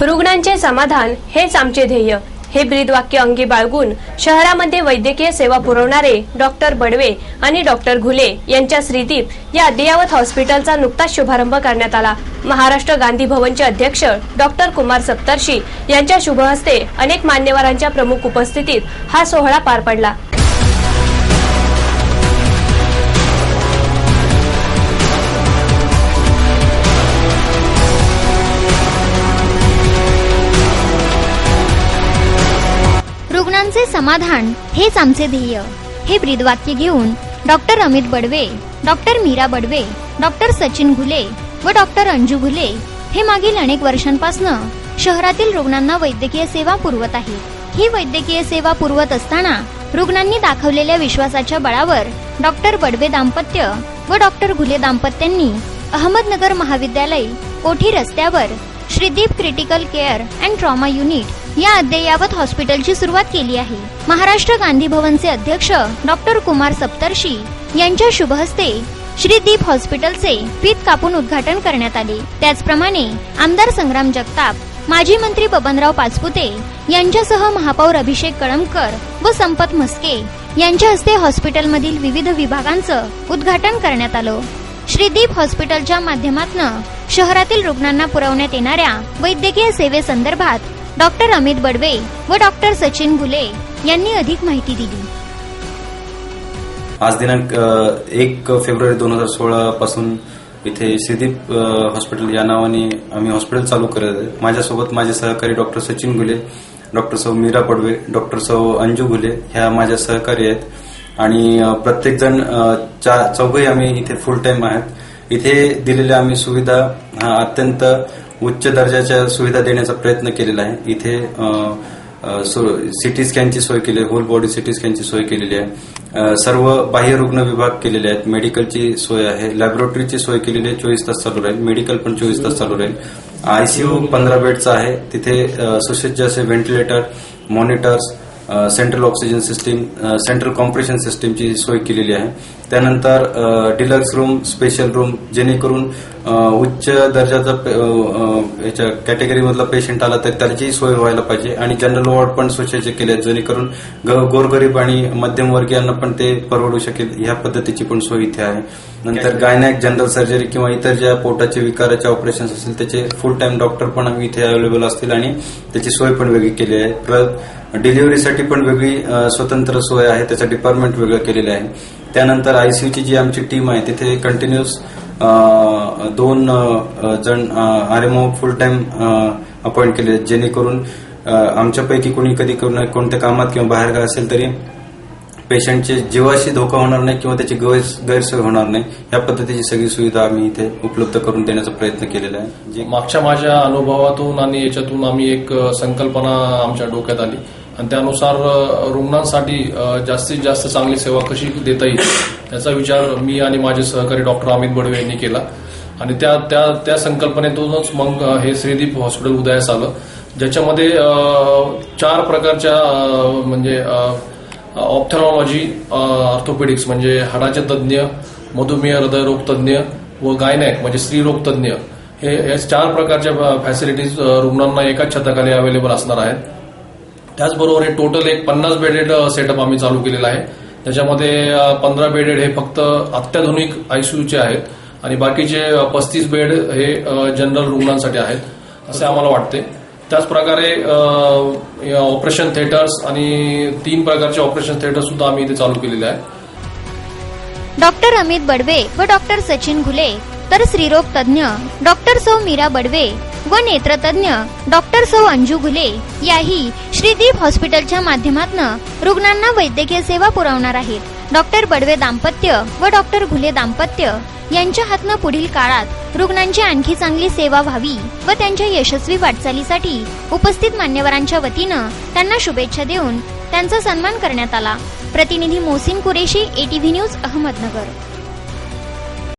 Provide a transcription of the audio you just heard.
रुग्णांचे समाधान हेच आमचे ध्येय. हे ब्रीदवाक्य अंगी बाळगून शहरामध्ये वैद्यकीय सेवा पुरवणारे डॉक्टर बडवे आणि डॉक्टर घुले यांच्या श्रीदीप या अद्ययावत हॉस्पिटलचा नुकताच शुभारंभ करण्यात आला. महाराष्ट्र गांधी भवनचे अध्यक्ष डॉक्टर कुमार सप्तर्षी यांच्या शुभहस्ते अनेक मान्यवरांच्या प्रमुख उपस्थितीत हा सोहळा पार पडला. रुग्णांचे समाधान हेच आमचे ध्येय. हे ब्रीदवाक्य घेऊन doctor Amit Badwe doctor Meera Badwe doctor Sachin Ghule व डॉक्टर अंजू घुले हे मागील अनेक वर्षांपासून शहरातील रुग्णांना वैद्यकीय सेवा पुरवत आहेत. ही वैद्यकीय सेवा पुरवत असताना रुग्णांनी दाखवलेल्या विश्वासाच्या बळावर डॉक्टर बडवे दाम्पत्य व डॉक्टर घुले दाम्पत्यांनी अहमदनगर महाविद्यालय कोठी रस्त्यावर Shreedeep critical care and trauma unit या अद्ययावत हॉस्पिटलची सुरुवात केली आहे. महाराष्ट्र गांधी भवनचे अध्यक्ष डॉक्टर कुमार सप्तर्षी यांच्या शुभहस्ते श्रीदीप हॉस्पिटलचे पीत कापून उद्घाटन करण्यात आले. त्याचप्रमाणे आमदार संग्राम जगताप माजी मंत्री बबनराव पाचपुते यांच्यासह महापौर अभिषेक कळमकर व संपत म्हस्के यांच्या हस्ते हॉस्पिटलमधील विविध विभागांचं उद्घाटन करण्यात आलं. श्रीदीप हॉस्पिटलच्या माध्यमातून शहरातील रुग्णांना पुरवण्यात येणाऱ्या वैद्यकीय सेवेसंदर्भात डॉक्टर अमित बडवे व डॉक्टर सचिन घुले यांनी अधिक माहिती दिली. आज दिनांक एक फेब्रुवारी दोन हजार सोळा पासून इथे श्रीदीप हॉस्पिटल या नावाने आम्ही हॉस्पिटल चालू करत आहे. माझ्यासोबत माझे सहकारी डॉक्टर सचिन गुले डॉक्टर सौ मीरा पडवे डॉक्टर सौ अंजू गुले ह्या माझ्या सहकारी आहेत. आणि प्रत्येक प्रत्येकजण चौघही आम्ही इथे फुल टाइम आहेत. इथे दिलेल्या आम्ही सुविधा हा अत्यंत उच्च दर्जाच्या सुविधा देण्याचा प्रयत्न केलेला आहे. इथे सिटी स्कॅनची सोय केली आहे होल बॉडी सिटी स्कॅनची सोय केलेली आहे. सर्व बाह्य रुग्ण विभाग केलेले आहेत. मेडिकलची सोय आहे. लॅबोरेटरीची सोय केलेली आहे. चोवीस तास चालू राहील. मेडिकल पण चोवीस तास चालू राहील. आयसीयू पंधरा बेडचा आहे. तिथे सुसज्ज असे ventilator monitors central oxygen system central compression सिस्टीमची सोय केलेली आहे. त्यानंतर डिलक्स रूम स्पेशल रूम जेणेकरून उच्च दर्जाचा याच्या कॅटेगरीमधला पेशंट आला तर त्याची सोय व्हायला पाहिजे. आणि जनरल वॉर्ड पण सुसज्ज केले आहेत जेणेकरून गोरगरीब आणि मध्यमवर्गीयांना पण ते परवडू शकेल ह्या पद्धतीची पण सोय इथे आहे. नंतर गायनॅक जनरल सर्जरी किंवा इतर ज्या पोटाचे विकाराचे ऑपरेशन असतील त्याचे फुल टाइम डॉक्टर पण इथे अवेलेबल असतील आणि त्याची सोय पण वेगळी केली आहे. डिलिव्हरीसाठी पण वेगळी स्वतंत्र सोय आहे त्याचं डिपार्टमेंट वेगळं केलेलं आहे. त्यानंतर आयसीयूची जी आमची टीम आहे तिथे कंटिन्युअस दोन जण R M full time appoint केले आहेत. जेणेकरून आमच्यापैकी कोणी कधी कोणत्या कामात किंवा बाहेर का असेल तरी पेशंटचे जीवाशी धोका होणार नाही किंवा त्याची गैर- गैरसोय होणार नाही. या पद्धतीची सगळी सुविधा आम्ही इथे उपलब्ध करून देण्याचा प्रयत्न केलेला आहे. मागच्या माझ्या अनुभवातून आणि याच्यातून आम्ही एक संकल्पना आमच्या डोक्यात आली. आणि त्यानुसार रुग्णांसाठी जास्तीत जास्त चांगली सेवा कशी देता येईल याचा विचार मी आणि माझे सहकारी डॉक्टर अमित बडवे यांनी केला. आणि त्या त्या त्या संकल्पनेतूनच मग हे श्रीदीप हॉस्पिटल उदयास आलं. ज्याच्यामध्ये चार प्रकारच्या म्हणजे ऑप्थेनॉलॉजी ऑर्थोपेडिक्स म्हणजे हाडाचे तज्ज्ञ मधुमेह हृदयरोग तज्ज्ञ व गायनॅक म्हणजे स्त्रीरोग तज्ज्ञ हे या चार प्रकारच्या फॅसिलिटीज रुग्णांना एकाच छताखाली अवेलेबल असणार आहेत. त्याचबरोबर हे टोटल एक पन्नास बेडेड सेटअप आम्ही चालू केलेला आहे. त्याच्यामध्ये पंधरा बेडेड हे फक्त अत्याधुनिक आयसीयूचे आहेत आणि बाकीचे पस्तीस बेड हे जनरल रुग्णांसाठी आहेत असे आम्हाला वाटते. त्याचप्रकारे ऑपरेशन थिएटर्स आणि तीन प्रकारचे ऑपरेशन थिएटर सुद्धा आम्ही इथे चालू केलेले आहेत. डॉक्टर अमित बडवे व डॉक्टर सचिन घुले तर स्त्रीरोग तज्ज्ञ डॉक्टर सौ मीरा बडवे व नेत्रतज्ञ डॉक्टर सौ अंजू घुले याही श्रीदीप हॉस्पिटलच्या माध्यमातून रुग्णांना वैद्यकीय सेवा पुरवणार आहेत. डॉक्टर बडवे दाम्पत्य व डॉक्टर घुले दाम्पत्य यांच्या हातनं पुढील काळात रुग्णांची आणखी चांगली सेवा व्हावी व त्यांच्या यशस्वी वाटचालीसाठी उपस्थित मान्यवरांच्या वतीनं त्यांना शुभेच्छा देऊन त्यांचा सन्मान करण्यात आला. प्रतिनिधी मोसिन कुरेशी एटीव्ही न्यूज अहमदनगर.